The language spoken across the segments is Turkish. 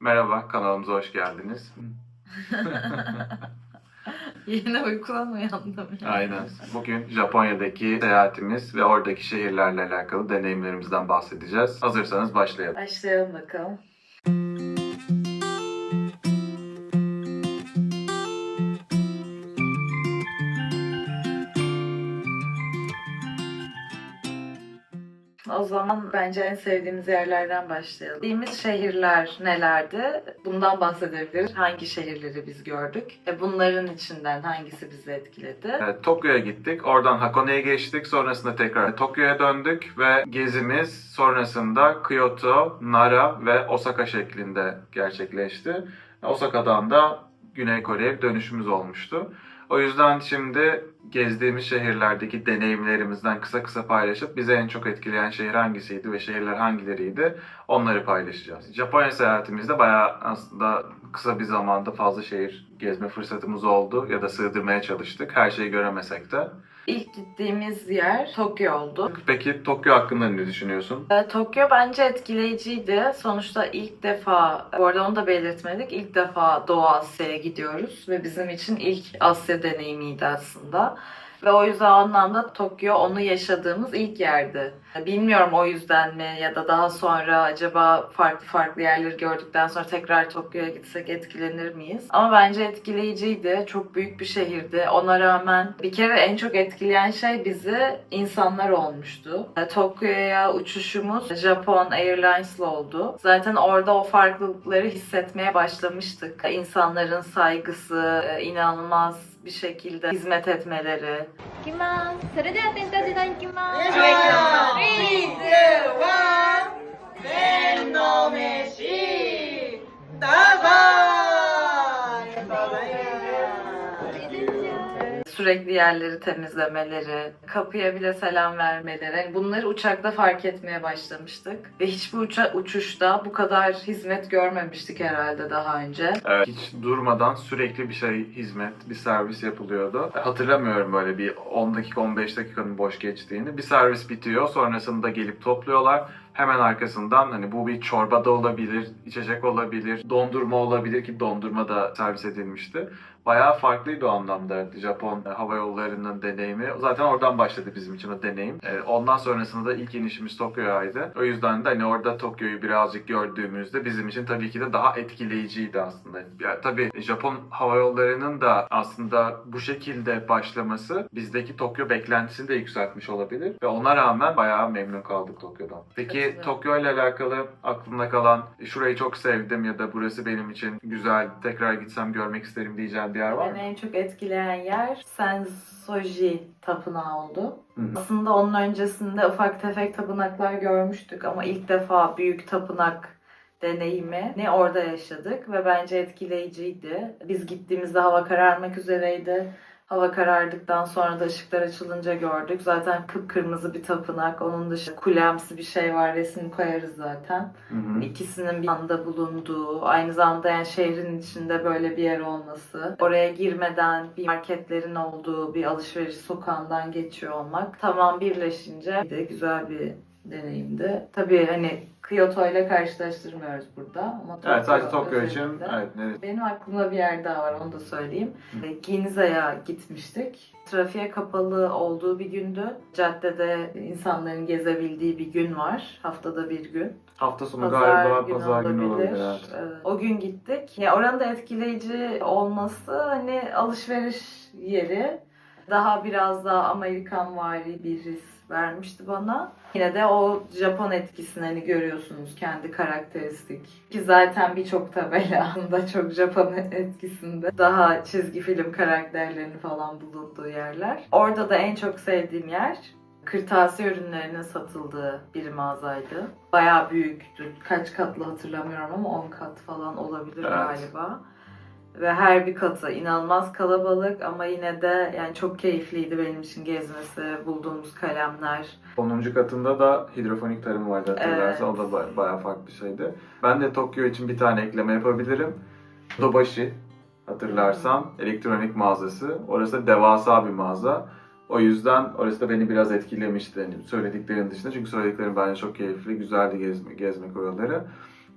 Merhaba, kanalımıza hoş geldiniz. Yine uykudan uyandım. ya. Aynen. Bugün Japonya'daki seyahatimiz ve oradaki şehirlerle alakalı deneyimlerimizden bahsedeceğiz. Hazırsanız başlayalım. Başlayalım bakalım. O zaman bence en sevdiğimiz yerlerden başlayalım. Bildiğimiz şehirler nelerdi? Bundan bahsedebiliriz. Hangi şehirleri biz gördük? E bunların içinden hangisi bizi etkiledi? Evet, Tokyo'ya gittik. Oradan Hakone'ye geçtik. Sonrasında tekrar Tokyo'ya döndük ve gezimiz sonrasında Kyoto, Nara ve Osaka şeklinde gerçekleşti. Osaka'dan da Güney Kore'ye dönüşümüz olmuştu. O yüzden şimdi gezdiğimiz şehirlerdeki deneyimlerimizden kısa kısa paylaşıp bize en çok etkileyen şehir hangisiydi ve şehirler hangileriydi onları paylaşacağız. Japonya seyahatimizde bayağı aslında kısa bir zamanda fazla şehir gezme fırsatımız oldu ya da sığdırmaya çalıştık. Her şeyi göremesek de. İlk gittiğimiz yer Tokyo oldu. Peki Tokyo hakkında ne düşünüyorsun? E, Tokyo bence etkileyiciydi. Sonuçta ilk defa, bu arada onu da belirtmedik, ilk defa Doğu Asya'ya gidiyoruz ve bizim için ilk Asya deneyimiydi aslında. Ve o yüzden o anlamda Tokyo onu yaşadığımız ilk yerdi. Bilmiyorum o yüzden mi ya da daha sonra acaba farklı farklı yerleri gördükten sonra tekrar Tokyo'ya gitsek etkilenir miyiz? Ama bence etkileyiciydi. Çok büyük bir şehirdi. Ona rağmen bir kere en çok etkileyen şey bizi insanlar olmuştu. E, Tokyo'ya uçuşumuz Japon Airlines'la oldu. Zaten orada o farklılıkları hissetmeye başlamıştık. İnsanların saygısı, e, inanılmaz bir şekilde hizmet etmeleri. Kimas. 3, 2, 1, Sürekli yerleri temizlemeleri, kapıya bile selam vermeleri. Yani bunları uçakta fark etmeye başlamıştık. Ve hiçbir uça- uçuşta bu kadar hizmet görmemiştik herhalde daha önce. Evet, hiç durmadan sürekli bir şey hizmet, bir servis yapılıyordu. Hatırlamıyorum böyle bir 10 dakika 15 dakikanın boş geçtiğini. Bir servis bitiyor sonrasında gelip topluyorlar. Hemen arkasından hani bu bir çorba da olabilir, içecek olabilir, dondurma olabilir ki dondurma da servis edilmişti. Bayağı farklıydı o anlamda Japon hava yollarının deneyimi. Zaten oradan başladı bizim için o deneyim. E, Ondan sonrasında da ilk inişimiz Tokyo'yaydı. O yüzden de hani orada Tokyo'yu birazcık gördüğümüzde bizim için tabii ki de daha etkileyiciydi aslında. Ya, tabii Japon hava yollarının da aslında bu şekilde başlaması bizdeki Tokyo beklentisini de yükseltmiş olabilir. Ve ona rağmen bayağı memnun kaldık Tokyo'dan. Peki. Tokyo ile alakalı aklında kalan şurayı çok sevdim ya da burası benim için güzel tekrar gitsem görmek isterim diyeceğim bir yer var mı? Beni en çok etkileyen yer Sensoji Tapınağı oldu. Hı hı. Aslında onun öncesinde ufak tefek tapınaklar görmüştük ama ilk defa büyük tapınak deneyimi ne orada yaşadık ve bence etkileyiciydi. Biz gittiğimizde hava kararmak üzereydi. Hava karardıktan sonra da ışıklar açılınca gördük. Zaten kıpkırmızı bir tapınak. Onun dışında kulemsi bir şey var. Resim koyarız zaten. Hı hı. İkisinin bir anda bulunduğu, aynı zamanda yani şehrin içinde böyle bir yer olması, oraya girmeden bir marketlerin olduğu bir alışveriş sokağından geçiyor olmak tamam birleşince bir de güzel bir deneyimdi. Tabii hani Kyoto ile karşılaştırmıyoruz burada ama Evet sadece Tokyo Tokyo için evet, evet. Benim aklımda bir yer daha var onu da söyleyeyim. Ginza'ya gitmiştik. Trafiğe kapalı olduğu bir gündü. Caddede insanların gezebildiği bir gün var. Haftada bir gün. Hafta sonu Pazar galiba günü pazar günü olabilir. Evet. O gün gittik. Ya oranın da etkileyici olması hani alışveriş yeri daha biraz daha Amerikan vari bir his vermişti bana. Yine de o Japon etkisini hani görüyorsunuz kendi karakteristik. Ki zaten birçok tabela aslında çok Japon etkisinde. Daha çizgi film karakterlerinin falan bulunduğu yerler. Orada da en çok sevdiğim yer kırtasiye ürünlerinin satıldığı bir mağazaydı. Bayağı büyüktü. Kaç katlı hatırlamıyorum ama 10 kat falan olabilir Evet. galiba. Ve her bir katı inanılmaz kalabalık ama yine de yani çok keyifliydi benim için gezmesi, bulduğumuz kalemler. 10. katında da hidrofonik tarım vardı hatırlarsan. Evet. O da ba- bayağı farklı bir şeydi. Ben de Tokyo için bir tane ekleme yapabilirim. Dobashi hatırlarsan elektronik mağazası. Orası devasa bir mağaza. O yüzden orası da beni biraz etkilemişti hani söylediklerin dışında. Çünkü söylediklerim bence çok keyifli, güzeldi gezme, gezmek oraları.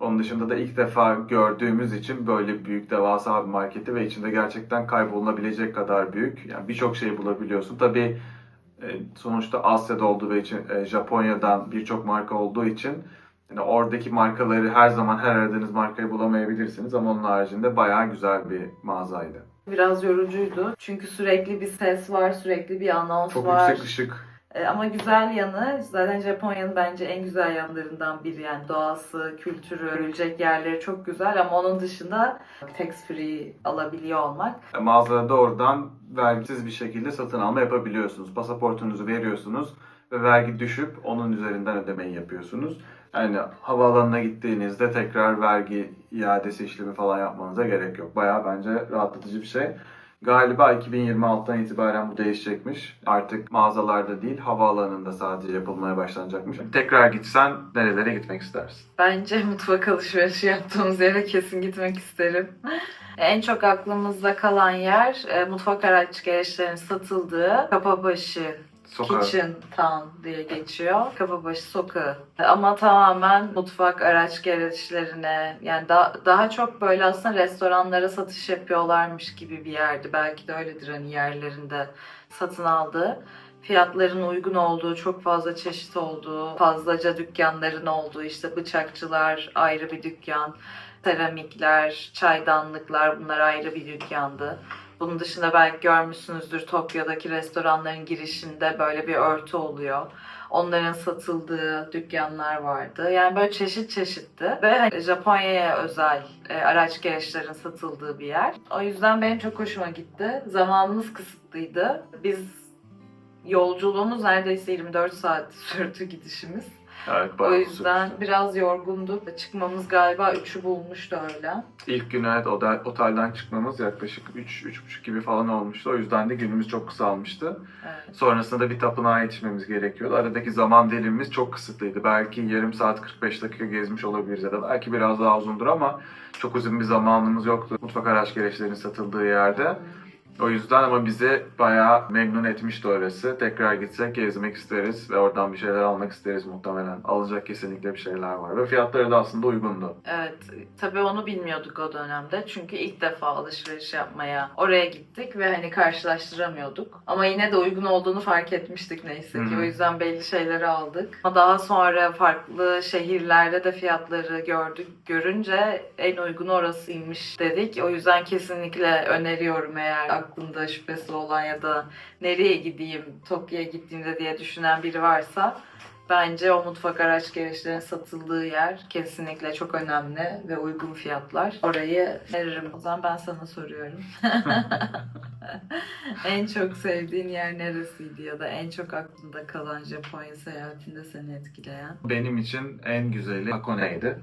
Onun dışında da ilk defa gördüğümüz için böyle büyük devasa bir marketi ve içinde gerçekten kaybolunabilecek kadar büyük. Yani birçok şey bulabiliyorsun. Tabii e, sonuçta Asya'da olduğu için e, Japonya'dan birçok marka olduğu için yani oradaki markaları her zaman her aradığınız markayı bulamayabilirsiniz ama onun haricinde bayağı güzel bir mağazaydı. Biraz yorucuydu. Çünkü sürekli bir ses var, sürekli bir anons Çok var. yüksek ışık. E, Ama güzel yanı zaten Japonya'nın bence en güzel yanlarından biri yani doğası, kültürü, görülecek yerleri çok güzel ama onun dışında tax free alabiliyor olmak. Mağazada doğrudan vergisiz bir şekilde satın alma yapabiliyorsunuz. Pasaportunuzu veriyorsunuz ve vergi düşüp onun üzerinden ödemeyi yapıyorsunuz. Yani havaalanına gittiğinizde tekrar vergi iadesi işlemi falan yapmanıza gerek yok. Bayağı bence rahatlatıcı bir şey. Galiba 2026'dan itibaren bu değişecekmiş. Artık mağazalarda değil, havaalanında sadece yapılmaya başlanacakmış. Tekrar gitsen nerelere gitmek istersin? Bence mutfak alışverişi yaptığımız yere kesin gitmek isterim. En çok aklımızda kalan yer e, mutfak araç gereçlerinin satıldığı Kapabaşı Sokağa. Kitchen Town diye geçiyor. Kapabaşı sokağı. Ama tamamen mutfak araç gereçlerine yani da- daha çok böyle aslında restoranlara satış yapıyorlarmış gibi bir yerdi. Belki de öyledir hani yerlerinde satın aldığı. Fiyatların uygun olduğu, çok fazla çeşit olduğu, fazlaca dükkanların olduğu, işte bıçakçılar ayrı bir dükkan, seramikler, çaydanlıklar bunlar ayrı bir dükkandı. Bunun dışında belki görmüşsünüzdür Tokyo'daki restoranların girişinde böyle bir örtü oluyor. Onların satıldığı dükkanlar vardı. Yani böyle çeşit çeşitti. Ve hani Japonya'ya özel e, araç gereçlerin satıldığı bir yer. O yüzden benim çok hoşuma gitti. Zamanımız kısıtlıydı. Biz yolculuğumuz neredeyse 24 saat sürdü gidişimiz. Evet, O yüzden süper. biraz yorgunduk. Çıkmamız galiba 3'ü bulmuştu öyle. İlk gün evet otel, otelden çıkmamız yaklaşık 3-3.30 gibi falan olmuştu. O yüzden de günümüz çok kısalmıştı. Evet. Sonrasında da bir tapınağa yetişmemiz gerekiyordu. Aradaki zaman dilimimiz çok kısıtlıydı. Belki yarım saat 45 dakika gezmiş olabiliriz ya da belki biraz daha uzundur ama çok uzun bir zamanımız yoktu mutfak araç gereçlerinin satıldığı yerde. O yüzden ama bizi bayağı memnun etmişti orası. Tekrar gitsek gezmek isteriz ve oradan bir şeyler almak isteriz muhtemelen. Alacak kesinlikle bir şeyler var ve fiyatları da aslında uygundu. Evet, tabii onu bilmiyorduk o dönemde. Çünkü ilk defa alışveriş yapmaya oraya gittik ve hani karşılaştıramıyorduk. Ama yine de uygun olduğunu fark etmiştik neyse ki. Hı hı. O yüzden belli şeyleri aldık. Ama daha sonra farklı şehirlerde de fiyatları gördük. Görünce en uygun orasıymış dedik. O yüzden kesinlikle öneriyorum eğer aklında şüphesi olan ya da nereye gideyim, Tokyo'ya gittiğimde diye düşünen biri varsa Bence o mutfak araç gereçlerinin satıldığı yer kesinlikle çok önemli ve uygun fiyatlar. Orayı öneririm. O zaman ben sana soruyorum. en çok sevdiğin yer neresiydi ya da en çok aklında kalan Japonya seyahatinde seni etkileyen? Benim için en güzeli Hakone'ydi.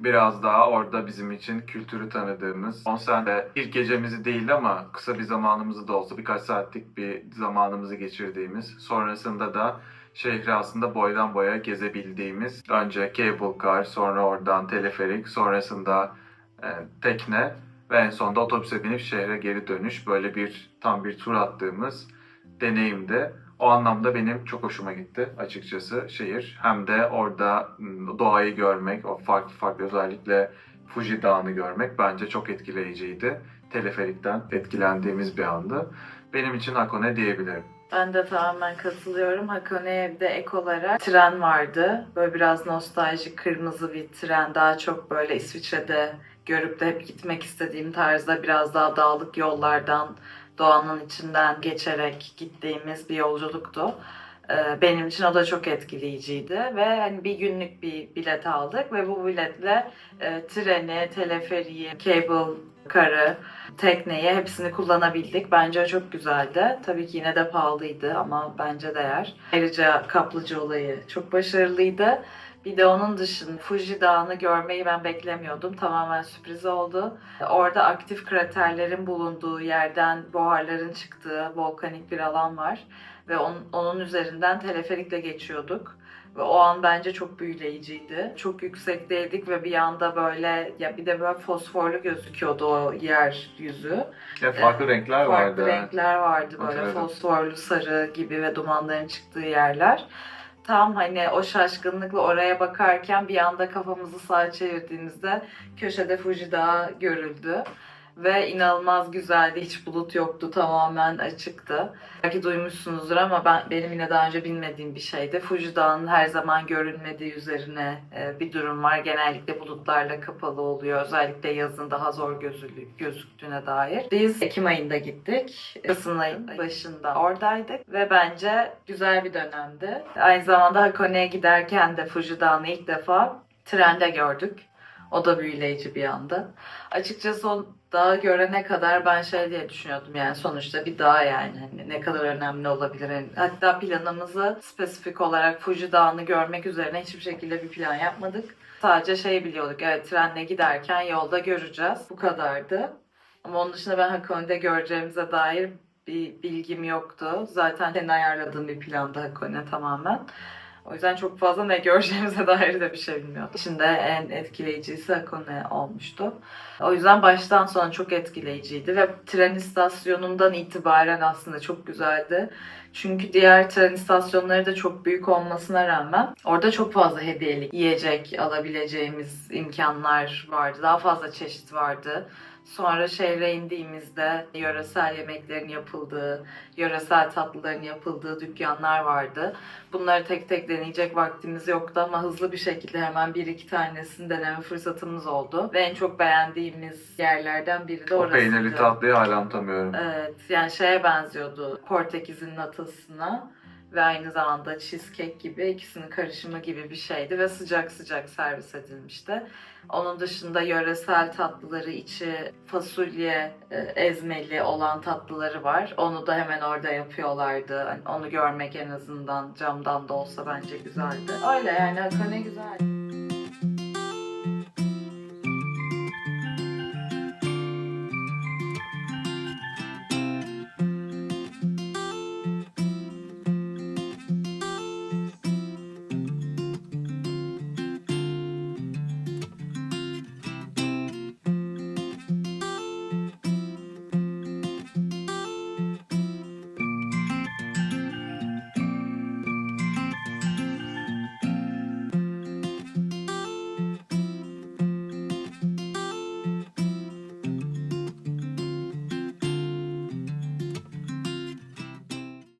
Biraz daha orada bizim için kültürü tanıdığımız, konserde ilk gecemizi değil ama kısa bir zamanımızı da olsa birkaç saatlik bir zamanımızı geçirdiğimiz, sonrasında da şehri aslında boydan boya gezebildiğimiz, önce cable car, sonra oradan teleferik, sonrasında e, tekne ve en sonunda otobüse binip şehre geri dönüş böyle bir tam bir tur attığımız deneyimdi. O anlamda benim çok hoşuma gitti açıkçası şehir. Hem de orada doğayı görmek, o farklı farklı özellikle Fuji Dağı'nı görmek bence çok etkileyiciydi. Teleferikten etkilendiğimiz bir andı. Benim için Hakone diyebilirim. Ben de tamamen katılıyorum. Hakone'ye bir ek olarak tren vardı. Böyle biraz nostaljik kırmızı bir tren. Daha çok böyle İsviçre'de görüp de hep gitmek istediğim tarzda biraz daha dağlık yollardan doğanın içinden geçerek gittiğimiz bir yolculuktu. Ee, Benim için o da çok etkileyiciydi ve hani bir günlük bir bilet aldık ve bu biletle e, treni, teleferiği, cable karı, tekneyi hepsini kullanabildik. Bence çok güzeldi. Tabii ki yine de pahalıydı ama bence değer. Ayrıca kaplıca olayı çok başarılıydı. Bir de onun dışında Fuji Dağı'nı görmeyi ben beklemiyordum. Tamamen sürpriz oldu. Orada aktif kraterlerin bulunduğu yerden buharların çıktığı volkanik bir alan var. Ve onun, onun üzerinden teleferikle geçiyorduk. Ve o an bence çok büyüleyiciydi. Çok yüksekteydik ve bir anda böyle ya bir de böyle fosforlu gözüküyordu o yer yüzü. Ya farklı renkler Farklı vardı. renkler vardı böyle Hatırladım. fosforlu sarı gibi ve dumanların çıktığı yerler. tam hani o şaşkınlıkla oraya bakarken bir anda kafamızı sağa çevirdiğimizde köşede Fuji Dağı görüldü. Ve inanılmaz güzeldi. Hiç bulut yoktu. Tamamen açıktı. Belki duymuşsunuzdur ama ben benim yine daha önce bilmediğim bir şeydi. Fuji Dağı'nın her zaman görünmediği üzerine e, bir durum var. Genellikle bulutlarla kapalı oluyor. Özellikle yazın daha zor gözüktüğüne dair. Biz Ekim ayında gittik. Kasım ayının başında oradaydık ve bence güzel bir dönemdi. Aynı zamanda Hakone'ye giderken de Fuji Dağı'nı ilk defa trende gördük. O da büyüleyici bir anda. Açıkçası o dağı görene kadar ben şey diye düşünüyordum yani sonuçta bir dağ yani hani ne kadar önemli olabilir. Yani hatta planımızı spesifik olarak Fuji Dağı'nı görmek üzerine hiçbir şekilde bir plan yapmadık. Sadece şey biliyorduk evet trenle giderken yolda göreceğiz. Bu kadardı. Ama onun dışında ben Hakone'de göreceğimize dair bir bilgim yoktu. Zaten senin ayarladığın bir plandı Hakone tamamen. O yüzden çok fazla ne göreceğimize dair de bir şey bilmiyordum. İçinde en etkileyicisi Hakone olmuştu. O yüzden baştan sona çok etkileyiciydi ve tren istasyonundan itibaren aslında çok güzeldi. Çünkü diğer tren istasyonları da çok büyük olmasına rağmen orada çok fazla hediyelik yiyecek alabileceğimiz imkanlar vardı. Daha fazla çeşit vardı. Sonra şehre indiğimizde yöresel yemeklerin yapıldığı, yöresel tatlıların yapıldığı dükkanlar vardı. Bunları tek tek deneyecek vaktimiz yoktu ama hızlı bir şekilde hemen bir iki tanesini deneme fırsatımız oldu. Ve en çok beğendiğimiz yerlerden biri de O orasıydı. peynirli tatlıyı hala unutamıyorum. Evet, yani şeye benziyordu. Portekiz'in natasına ve aynı zamanda cheesecake gibi ikisinin karışımı gibi bir şeydi ve sıcak sıcak servis edilmişti. Onun dışında yöresel tatlıları içi fasulye e, ezmeli olan tatlıları var. Onu da hemen orada yapıyorlardı. Hani onu görmek en azından camdan da olsa bence güzeldi. Öyle yani Hakone güzeldi.